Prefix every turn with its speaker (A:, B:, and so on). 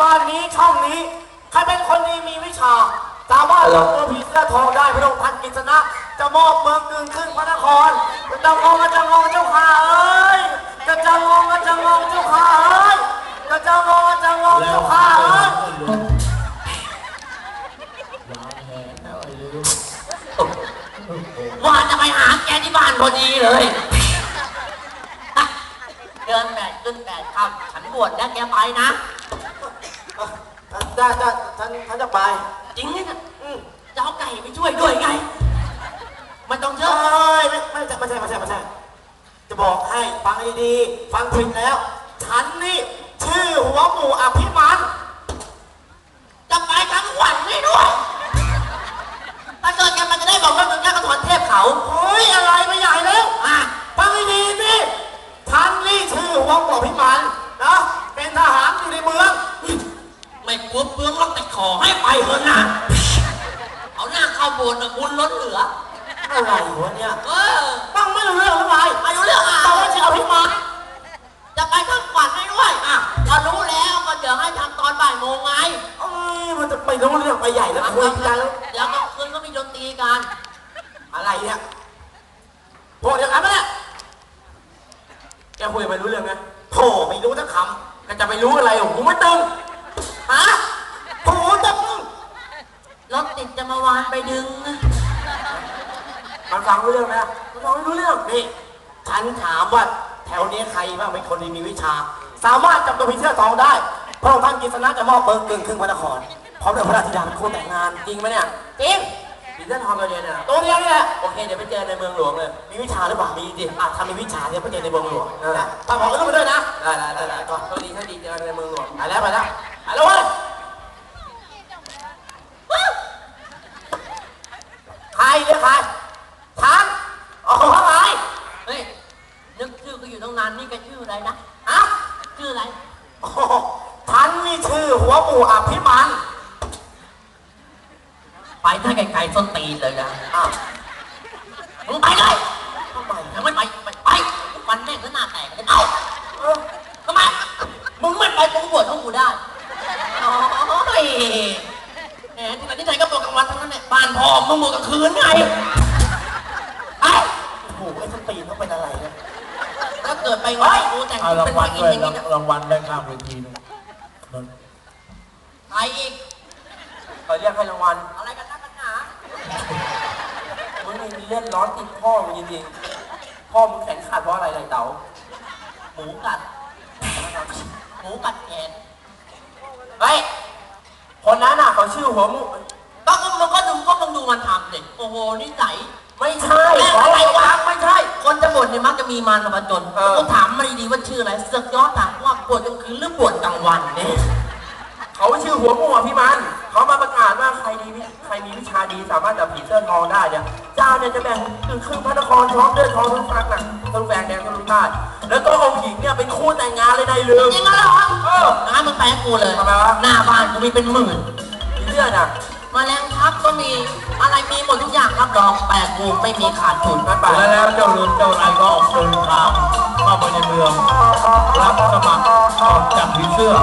A: บ้านนี้ช่องนี้ใครเป็นคนดีมีวิชาสามารถลงตัวผีเสื้อทองได้พระองค์ท่านกิษณะจะมอบเมืองกึ่งขึ้นพระนครจะงงจะงงเจ้าข้าเอ้ยจะจะงงจะงงเจ้าข้าเอ้ยจะจะงงจะงง
B: แล้
A: เจ้าวข้าเอ้ย
C: ว่าจะไปหาแกที่บ้านพอดีเลยเดือนแปดขึ้นแปดค่ำฉันบวชแล้วแกไปนะ
A: จ้าจ้าท่านท่านจะไป
C: จริงเนี่ย
A: อืม
C: จะเอาไก่ไปช่วยด้วยไง มันต้องเย
A: เอ้
C: อะ
A: ไม่ไม่ใช่ไม่ใช่ไม่ใช่ไม่ใช่จะบอกให้ฟังให้ดีๆฟังผิดแล้ว ฉันนี่ชื่อหัวหมูอภิมัน
C: จะไปทั้งวันไม่ด้วย ถ้าเกิดแกมันจะได้บอกว่ามึงแค่กระถอนเทพเขา
A: เฮ้ยอะไรไม่ใหญ่แล้ว
C: อะ
A: ฟังให้ดีสิฉันนี่ชื่อหัวหมูอภิมัน
C: ไม่กลัวเปลืองหรอกแต่ขอให้ไปเถอะนะเอาหน้าเข้าโบสถ์นะบุญล้นเหลือ
A: อะไรวะเนี่ย
C: เออ
A: ฟังไม่รู้เรื่องหรือไง
C: ไม่รู้เรื่องอะ
A: เอาว่าชื่ออภิมัน
C: จะไปทั้งวันไม่ด้วยอะก็รู้แล้วก็เดี๋ยวให้ทำตอนบ่ายโมงไง
A: เอ้ยมันจะไปรู้เรื่องไปใหญ่แล้วคุยกันแล้ว
C: เดี๋ยวกลางคืนก็มีดนตรีกัน
A: อะไรเนี่ยพวกเดียวกันปะเนี่ยแกคุยไม่รู้เรื่องไงโธ่ไม่รู้ทั้งคำก็จะไปรู้อะไรของกูไม่ตึง ฮะโธ่ตึง
C: รถติดจะมาวานไปดึง
A: มันฟังรู้เรื่องไหมมันฟังไม่รู้เรื่องนี่ฉันถามว่าแถวนี้ใครบ้างเป็นคนดีมีวิชา สามารถจับตัวผีเสื้อทองได้พระองค์ท่านกฤษณะจะมอบเปิงกึ่งครึ่งพระนครพร้อมด้วยพระราชธิดาเป็นคู่แต่งงานจริงไหมเนี่ยจริงผีเสื้อทองตัวเดียวเนี่ยตัวเดียวนี่แหละโอเคเดี๋ยวไปเจอในเมืองหลวงเลยมีวิชาหรือเปล่ามีดิอะทำมีวิชาเนี่ยไปเจอในเมืองหลวงนั่นแหละถ้าบอกกันต้องไปด้วยนะได้ได้ได้ได้ก็โชคดีโชคดีเจอกันในเมืองหลวงไปแล้วไปแล้วไปแล้วเว้ย ใครเรียกใครฉันอ๋ออะไร
C: เฮ้ย นึกชื่อก็อยู่ตั้งนานนี่แกชื่ออะไรนะ
A: ฮะ
C: ชื่ออะไร
A: โอ้โหฉันนี่ ชื่อหัวหมูอภิมัน
C: ไปถ้าไกลๆส้นตีนเลยนะ
A: อ้าว
C: มึงไปเลย
A: ทำไม
C: ยังไม่ไปไปไปวันแม่งก็หน้าแตกเลยเอา
A: เออ
C: ทำไมมึงไม่ไปกูก็บวชของกูได้โอ้ยแหมที่ไหนที่ไหนก็บวชกลางวันทั้งนั้นเนี่ยบ้านพ่อมึงบวชกลางคืนไงไอ้
A: โอ้โหไอ้สตีนเขาเป็นอะไรเนี่ย
C: ถ้าเกิดไปงานกูแต่ง
B: เอา
C: ตัว
B: รา
C: เป็
B: ง
C: น
B: วั
C: พ
B: ล
C: ระอิน
B: ด้วย
C: ทร์อย่างนี้เนี่ย
B: รางวัลได้ข้ามเวทีหนึง นั่น
C: ใครอีก
A: เขาเรียกให้รางวัล
C: อะไรกันนักกันหนา
A: มึงมีเล่นร้อนติดพ่อมึงจริงๆพ่อมึงแขนขาดเพราะอะไรเลยเต๋า
C: หมูกัดหมูกัดแขน
A: เฮ้ยคนนั้นน่ะเขาชื่อหัวหมู
C: ก็มึงมึงก็ดูก็มึงดูมันทำดิโอ้โหนิสัย
A: ไม่ใช่
C: แม่ง
A: ขอ
C: เนี่ยมักจะมีมารมาจน
A: เออ
C: กูถามมันดีๆว่าชื่ออะไรเสึกย้อนถามว่าปวดกลางคืนหรือปวดกลางวันเนี่ย
A: เขาชื่อหัวหมูอภิมัน เขามาประกาศว่าใครดีวิใครมีวิชาดีสามารถจับผีเสื้อทองได้เนี่ย เจ้าเนี่ยจะแบ่งครึ่งครึ่งพระนครพร้อมด้วยทองทั้งฟักน่ะทั้งแหวนแดงทั้งลูกใต้แล้วก็องค์หญิงเนี่ยเป็นคู่แต่งงานเลยนายลืม
C: จริงเหรอ
A: เออ
C: งั้นมึงไปให้กูเลย
A: ทำไมวะ
C: หน้าบ้านกูมีเป็นหมื่น
A: ผีเสื้อน่ะ
C: แมาแรงทับก็ มีอะไรมีหมดทุกอย่างรับรองแต่กูไม่มีขาดทุน
A: นั่นไป
B: และแล้วเจ้าลุนเจ้าไรก็ออกเดินทางเข้าไปในเมือง รับสมัครออกจากผีเสื้อ